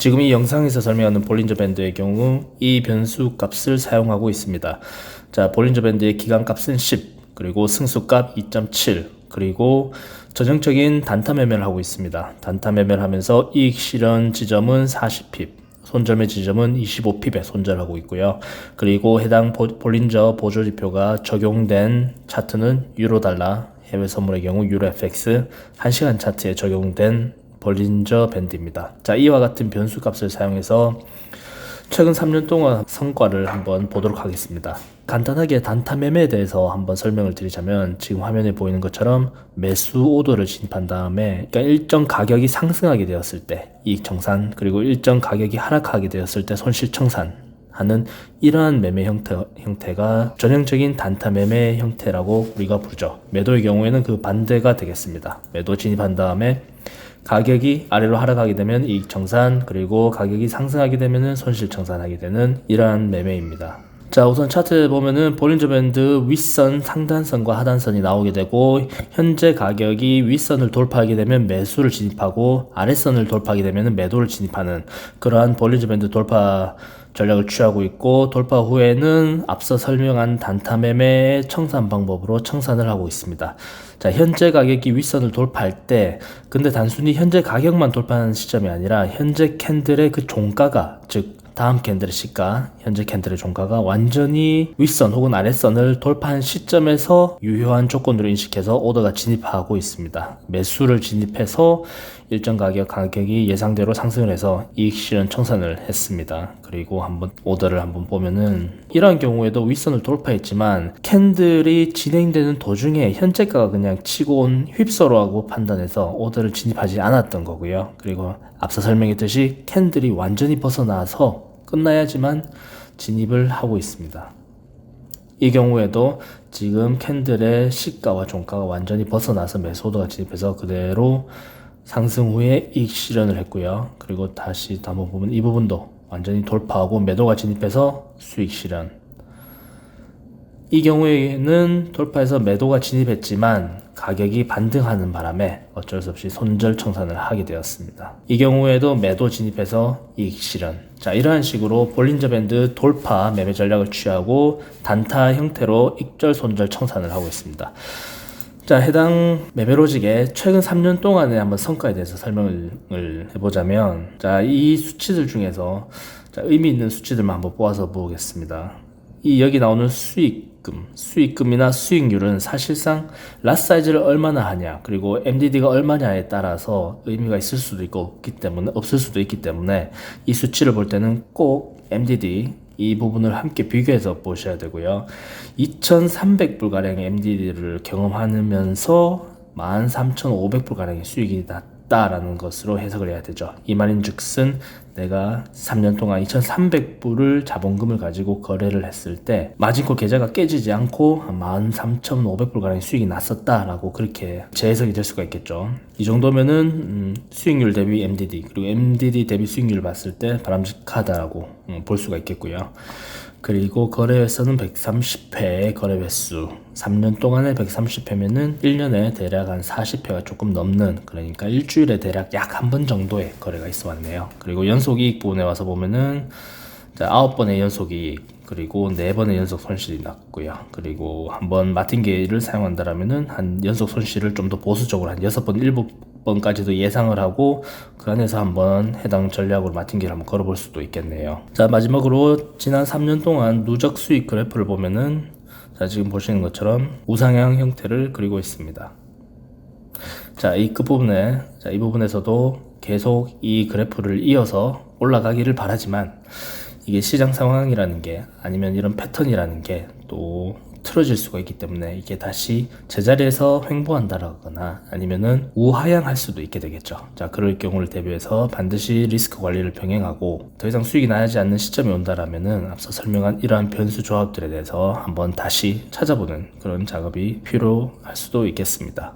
지금 이 영상에서 설명하는 볼린저 밴드의 경우 이 변수 값을 사용하고 있습니다. 자, 볼린저 밴드의 기간 값은 10, 그리고 승수 값 2.7, 그리고 전형적인 단타 매매를 하고 있습니다. 단타 매매를 하면서 이익 실현 지점은 40핍, 손절매 지점은 25핍에 손절하고 있고요. 그리고 해당 보, 볼린저 보조 지표가 적용된 차트는 유로 달러, 해외 선물의 경우 유로 FX 1시간 차트에 적용된 볼린저 밴드입니다. 자, 이와 같은 변수 값을 사용해서 최근 3년 동안 성과를 한번 보도록 하겠습니다. 간단하게 단타 매매에 대해서 한번 설명을 드리자면 지금 화면에 보이는 것처럼 매수 오더를 진입한 다음에 그러니까 일정 가격이 상승하게 되었을 때 이익 청산 그리고 일정 가격이 하락하게 되었을 때 손실 청산 하는 이러한 매매 형태, 형태가 전형적인 단타 매매 형태라고 우리가 부르죠. 매도의 경우에는 그 반대가 되겠습니다. 매도 진입한 다음에 가격이 아래로 하락하게 되면 이익 청산 그리고 가격이 상승하게 되면 손실 청산하게 되는 이러한 매매입니다. 자 우선 차트 보면은 볼린저 밴드 윗선 상단선과 하단선이 나오게 되고 현재 가격이 윗선을 돌파하게 되면 매수를 진입하고 아랫선을 돌파하게 되면 매도를 진입하는 그러한 볼린저 밴드 돌파 전략을 취하고 있고 돌파 후에는 앞서 설명한 단타 매매의 청산 방법으로 청산을 하고 있습니다. 자, 현재 가격이 윗선을 돌파할 때 근데 단순히 현재 가격만 돌파하는 시점이 아니라 현재 캔들의 그 종가가 즉 다음 캔들의 시가, 현재 캔들의 종가가 완전히 윗선 혹은 아랫선을 돌파한 시점에서 유효한 조건으로 인식해서 오더가 진입하고 있습니다. 매수를 진입해서 일정 가격 가격이 예상대로 상승을 해서 이익 실현 청산을 했습니다. 그리고 한번 오더를 한번 보면은 이러한 경우에도 윗선을 돌파했지만 캔들이 진행되는 도중에 현재가가 그냥 치고 온 휩서로하고 판단해서 오더를 진입하지 않았던 거고요. 그리고 앞서 설명했듯이 캔들이 완전히 벗어나서 끝나야지만 진입을 하고 있습니다. 이 경우에도 지금 캔들의 시가와 종가가 완전히 벗어나서 매수오더가 진입해서 그대로 상승 후에 이익 실현을 했고요. 그리고 다시 한번 보면 이 부분도 완전히 돌파하고 매도가 진입해서 수익 실현. 이 경우에는 돌파해서 매도가 진입했지만 가격이 반등하는 바람에 어쩔 수 없이 손절 청산을 하게 되었습니다. 이 경우에도 매도 진입해서 이익 실현. 자, 이러한 식으로 볼린저 밴드 돌파 매매 전략을 취하고 단타 형태로 익절 손절 청산을 하고 있습니다. 자, 해당 매매 로직의 최근 3년 동안의 한번 성과에 대해서 설명을 해보자면, 자, 이 수치들 중에서 자, 의미 있는 수치들만 한번 뽑아서 보겠습니다. 이 여기 나오는 수익금, 수익금이나 수익률은 사실상 라 사이즈를 얼마나 하냐, 그리고 MDD가 얼마냐에 따라서 의미가 있을 수도 있고 없기 때문에 없을 수도 있기 때문에 이 수치를 볼 때는 꼭 MDD 이 부분을 함께 비교해서 보셔야 되고요. 2,300불가량의 MDD를 경험하면서 13,500불가량의 수익이 났 다라는 것으로 해석을 해야 되죠. 이 말인 즉슨 내가 3년 동안 2,300불을 자본금을 가지고 거래를 했을 때 마진콜 계좌가 깨지지 않고 13,500불 가량의 수익이 났었다라고 그렇게 재해석이 될 수가 있겠죠. 이 정도면은 음, 수익률 대비 MDD 그리고 MDD 대비 수익률을 봤을 때 바람직하다라고 음, 볼 수가 있겠고요. 그리고 거래 횟수는 130회 거래 횟수. 3년 동안에 130회면은 1년에 대략 한 40회가 조금 넘는 그러니까 일주일에 대략 약 한 번 정도의 거래가 있어 왔네요. 그리고 연속 이익 부분에 와서 보면은 9번의 연속 이익 그리고 4번의 연속 손실이 났고요. 그리고 한번 마틴게이를 사용한다라면은 한 연속 손실을 좀 더 보수적으로 한 6번 7 번까지도 예상을 하고 그 안에서 한번 해당 전략으로 마틴게이를 한번 걸어볼 수도 있겠네요 자 마지막으로 지난 3년 동안 누적 수익 그래프를 보면은 자, 지금 보시는 것처럼 우상향 형태를 그리고 있습니다. 자, 이 끝부분에, 자, 이 부분에서도 계속 이 그래프를 이어서 올라가기를 바라지만 이게 시장 상황이라는 게 아니면 이런 패턴이라는 게 또 틀어질 수가 있기 때문에 이게 다시 제자리에서 횡보한다라거나 아니면은 우하향할 수도 있게 되겠죠. 자, 그럴 경우를 대비해서 반드시 리스크 관리를 병행하고 더 이상 수익이 나지 않는 시점이 온다라면은 앞서 설명한 이러한 변수 조합들에 대해서 한번 다시 찾아보는 그런 작업이 필요할 수도 있겠습니다.